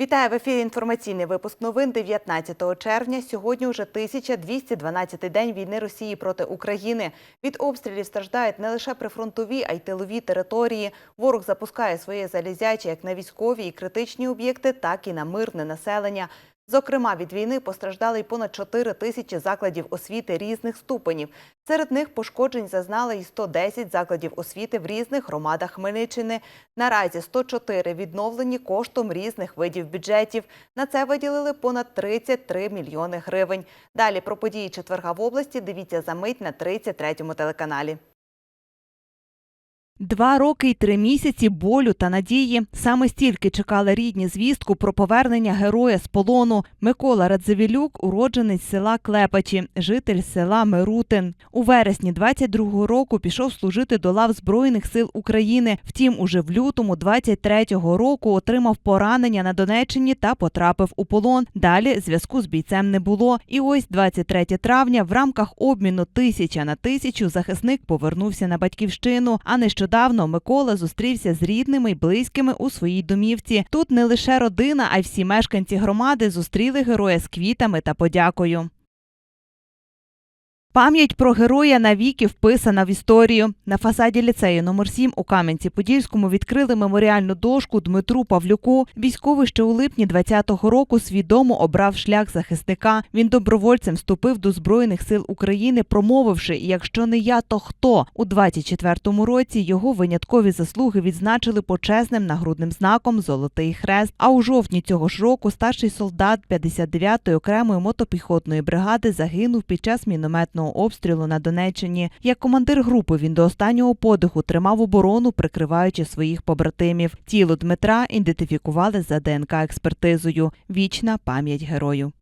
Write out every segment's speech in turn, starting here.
Вітаю в ефірі. Інформаційний випуск новин 19 червня. Сьогодні вже 1212-й день війни Росії проти України. Від обстрілів страждають не лише прифронтові, а й тилові території. Ворог запускає своє залізяче як на військові і критичні об'єкти, так і на мирне населення. Зокрема, від війни постраждали й понад 4 тисячі закладів освіти різних ступенів. Серед них пошкоджень зазнали й 110 закладів освіти в різних громадах Хмельниччини. Наразі 104 відновлені коштом різних видів бюджетів. На це виділили понад 33 мільйони гривень. Далі про події четверга в області дивіться за мить на 33-му телеканалі. Два роки й три місяці болю та надії. Саме стільки чекали рідні звістку про повернення героя з полону. Микола Радзивілюк, уродженець села Клепачі, житель села Мирутин. У вересні 22-го року пішов служити до лав Збройних сил України. Втім, уже в лютому 23-го року отримав поранення на Донеччині та потрапив у полон. Далі зв'язку з бійцем не було. І ось 23 травня в рамках обміну тисяча на тисячу захисник повернувся на батьківщину. А нещодавно Микола зустрівся з рідними й близькими у своїй домівці. Тут не лише родина, а й всі мешканці громади зустріли героя з квітами та подякою. Пам'ять про героя навіки вписана в історію. На фасаді ліцею номер 7 у Кам'янці-Подільському відкрили меморіальну дошку Дмитру Павлюку. Військовий ще у липні 20-го року свідомо обрав шлях захисника. Він добровольцем вступив до Збройних сил України, промовивши «Якщо не я, то хто?» У 24-му році його виняткові заслуги відзначили почесним нагрудним знаком Золотий хрест. А у жовтні цього ж року старший солдат 59-ї окремої мотопіхотної бригади загинув під час мінометного обстрілу на Донеччині. Як командир групи він до останнього подиху тримав оборону, прикриваючи своїх побратимів. Тіло Дмитра ідентифікували за ДНК експертизою. Вічна пам'ять герою.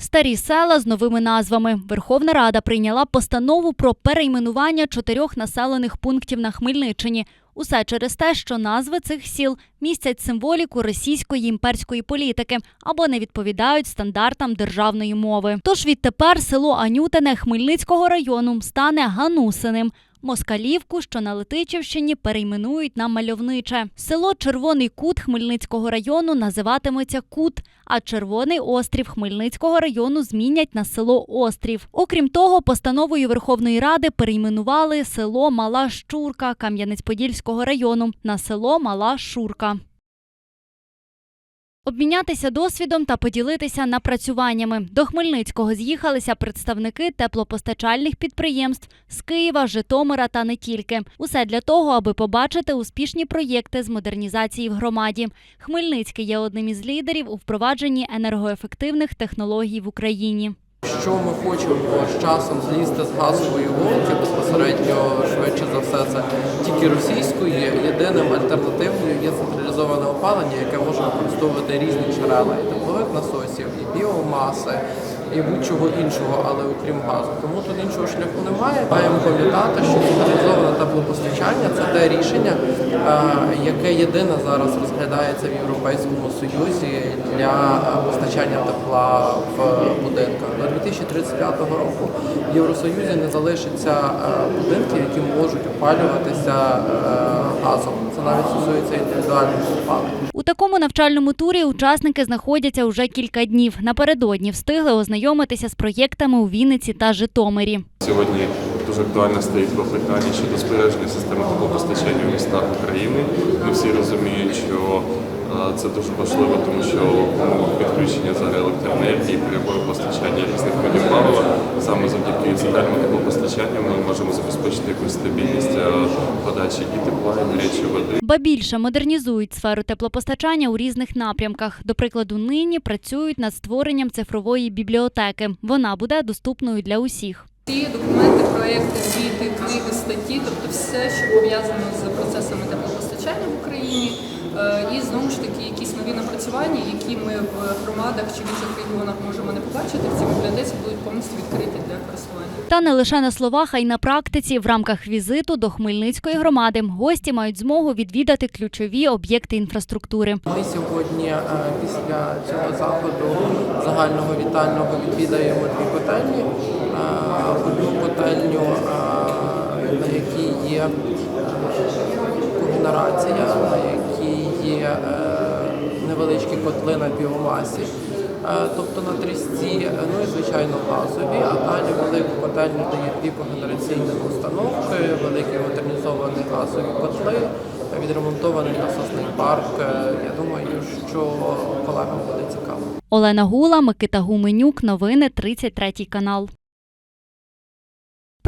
Старі села з новими назвами. Верховна Рада прийняла постанову про перейменування чотирьох населених пунктів на Хмельниччині. Усе через те, що назви цих сіл містять символіку російської імперської політики або не відповідають стандартам державної мови. Тож відтепер село Анютине Хмельницького району стане Ганусиним. Москалівку, що на Летичівщині, перейменують на мальовниче. Село Червоний Кут Хмельницького району називатиметься Кут, а Червоний острів Хмельницького району змінять на село Острів. Окрім того, постановою Верховної Ради перейменували село Мала Щурка Кам'янець-Подільського району на село Мала Шурка. Обмінятися досвідом та поділитися напрацюваннями. До Хмельницького з'їхалися представники теплопостачальних підприємств з Києва, Житомира та не тільки. Усе для того, аби побачити успішні проєкти з модернізації в громаді. Хмельницький є одним із лідерів у впровадженні енергоефективних технологій в Україні. Що ми хочемо з часом злізти з газової голки безпосередньо швидше за все це тільки російською. Єдиним альтернативною є централізоване опалення, яке може використовувати різні джерела і теплових насосів, і біомаси, і будь-чого іншого, але окрім газу. Тому тут іншого шляху немає. Маємо пам'ятати, що централізоване теплопостачання це те рішення, яке єдине зараз розглядається в Європейському Союзі для постачання тепла в будинках. До 2035 року в Євросоюзі не залишиться будинків, які можуть опалюватися газом. Це навіть стосується індивідуального опалення. Такому навчальному турі учасники знаходяться уже кілька днів. Напередодні встигли ознайомитися з проєктами у Вінниці та Житомирі. Сьогодні дуже актуально стоїть про питання щодо збереження системи теплопостачання в містах України. Ми всі розуміють, що е, це дуже важливо, тому що в підключення зараз електроенергії, перебою постачання різних видів палива, саме завдяки центральному теплопостачанню ми можемо забезпечити якусь стабільність е, подачі і тепла, і гарячої води. Ба більше модернізують сферу теплопостачання у різних напрямках. До прикладу, нині працюють над створенням цифрової бібліотеки. Вона буде доступною для усіх. Ці документи, проекти, звіти, книги, статті, тобто все, що пов'язано з процесами теплопостачання в Україні, Е, і знову ж таки нові напрацювання, які ми в громадах чи в інших регіонах можемо не побачити. В цій бібліотеці будуть повністю відкриті для користування. Та не лише на словах, а й на практиці. В рамках візиту до Хмельницької громади гості мають змогу відвідати ключові об'єкти інфраструктури. Ми сьогодні е, після цього заходу загального вітального відвідаємо дві котельні. Е, Одну котельню, е, на якій є когенерація, невеличкі котли на біомасі, е, тобто на трісці, е, ну і звичайно газові, а далі велику котельню дають дві когенераційні установки, великі модернізовані газові котли, відремонтований насосний парк. Е, Я думаю, що колегам буде цікаво. Олена Гула, Микита Гуменюк. Новини 33 канал.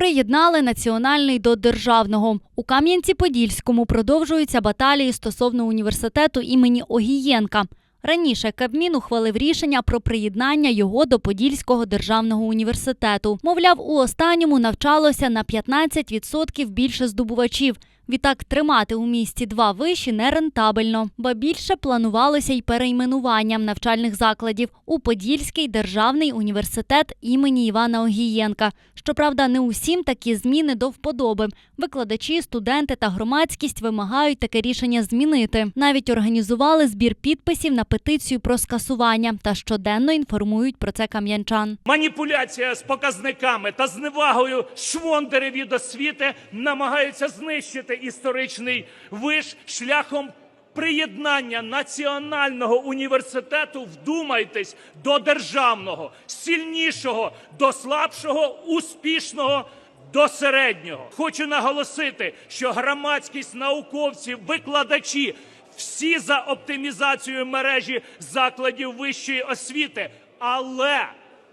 Приєднали національний до державного. У Кам'янці-Подільському продовжуються баталії стосовно університету імені Огієнка. Раніше Кабмін ухвалив рішення про приєднання його до Подільського державного університету. Мовляв, у останньому навчалося на 15% більше здобувачів. Відтак тримати у місті два виші нерентабельно, ба більше планувалося й перейменуванням навчальних закладів у Подільський державний університет імені Івана Огієнка. Щоправда, не усім такі зміни до вподоби. Викладачі, студенти та громадськість вимагають таке рішення змінити. Навіть організували збір підписів на петицію про скасування та щоденно інформують про це кам'янчан. Маніпуляція з показниками та зневагою швондери від освіти намагаються знищити історичний виш шляхом приєднання національного університету, вдумайтесь, до державного, сильнішого до слабшого, успішного до середнього. Хочу наголосити, що громадськість науковців, викладачі всі за оптимізацію мережі закладів вищої освіти, але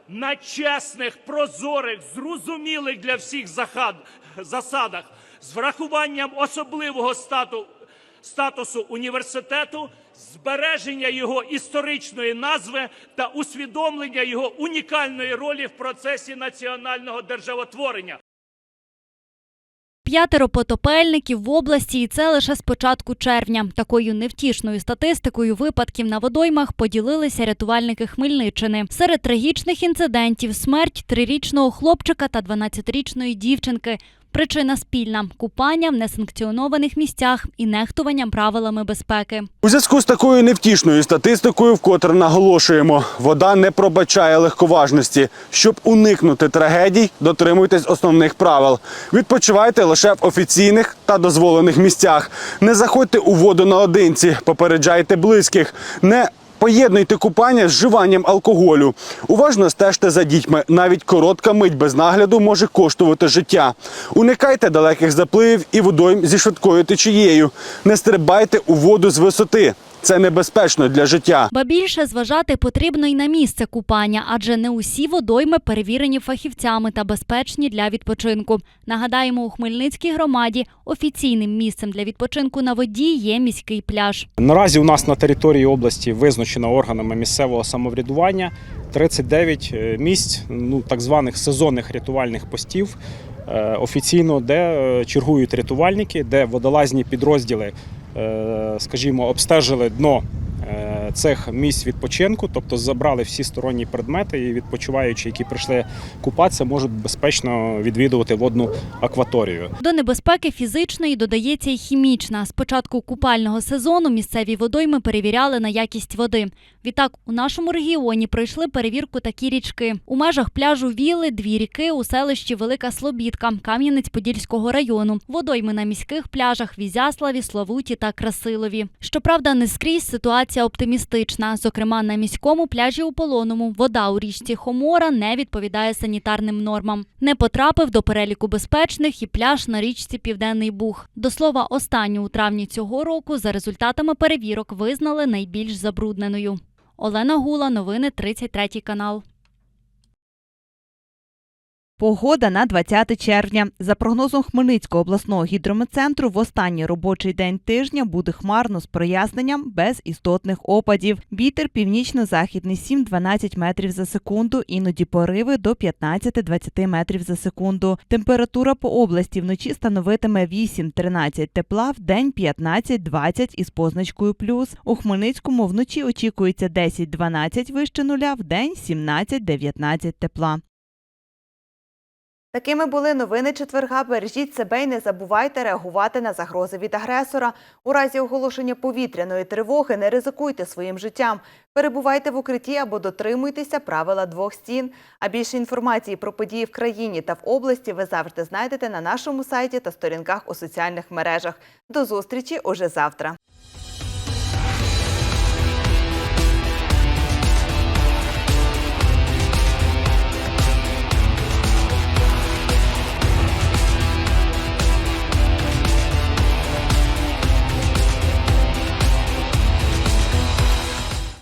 на чесних, прозорих, зрозумілих для всіх засадах з врахуванням особливого стату, статусу університету, збереження його історичної назви та усвідомлення його унікальної ролі в процесі національного державотворення. П'ятеро потопельників в області, і це лише з початку червня. Такою невтішною статистикою випадків на водоймах поділилися рятувальники Хмельниччини. Серед трагічних інцидентів смерть трирічного хлопчика та 12-річної дівчинки. Причина спільна купання в несанкціонованих місцях і нехтуванням правилами безпеки. У зв'язку з такою невтішною статистикою, вкотре наголошуємо, вода не пробачає легковажності. Щоб уникнути трагедій, дотримуйтесь основних правил. Відпочивайте лише в офіційних та дозволених місцях. Не заходьте у воду наодинці, попереджайте близьких. Не Поєднуйте купання з вживанням алкоголю. Уважно стежте за дітьми. Навіть коротка мить без нагляду може коштувати життя. Уникайте далеких запливів і водойм зі швидкою течією. Не стрибайте у воду з висоти. Це небезпечно для життя. Ба більше зважати потрібно й на місце купання, адже не усі водойми перевірені фахівцями та безпечні для відпочинку. Нагадаємо, у Хмельницькій громаді офіційним місцем для відпочинку на воді є міський пляж. Наразі у нас на території області визначено органами місцевого самоврядування 39 е, місць, ну так званих сезонних рятувальних постів. е, Офіційно, де е, чергують рятувальники, де водолазні підрозділи, скажімо, обстежили дно е, цих місць відпочинку, тобто забрали всі сторонні предмети, і відпочиваючі, які прийшли купатися, можуть безпечно відвідувати водну акваторію. До небезпеки фізичної додається й хімічна. З початку купального сезону місцеві водойми перевіряли на якість води. Відтак, у нашому регіоні пройшли перевірку такі річки. У межах пляжу Віли дві ріки у селищі Велика Слобідка Кам'янець-Подільського району. Водойми на міських пляжах Візяславі, Славуті та Красилові. Щоправда, не скрізь ситуація оптимістична. Зокрема, на міському пляжі у Полоному вода у річці Хомора не відповідає санітарним нормам. Не потрапив до переліку безпечних і пляж на річці Південний Буг. До слова, останню у травні цього року за результатами перевірок визнали найбільш забрудненою. Олена Гула, новини 33 канал. Погода на 20 червня. За прогнозом Хмельницького обласного гідрометцентру, в останній робочий день тижня буде хмарно з проясненням без істотних опадів. Вітер північно-західний 7-12 метрів за секунду, іноді пориви до 15-20 метрів за секунду. Температура по області вночі становитиме 8-13 тепла, в день 15-20 із позначкою плюс. У Хмельницькому вночі очікується 10-12 вище нуля, в день 17-19 тепла. Такими були новини четверга. Бережіть себе і не забувайте реагувати на загрози від агресора. У разі оголошення повітряної тривоги не ризикуйте своїм життям. Перебувайте в укритті або дотримуйтеся правила двох стін. А більше інформації про події в країні та в області ви завжди знайдете на нашому сайті та сторінках у соціальних мережах. До зустрічі уже завтра.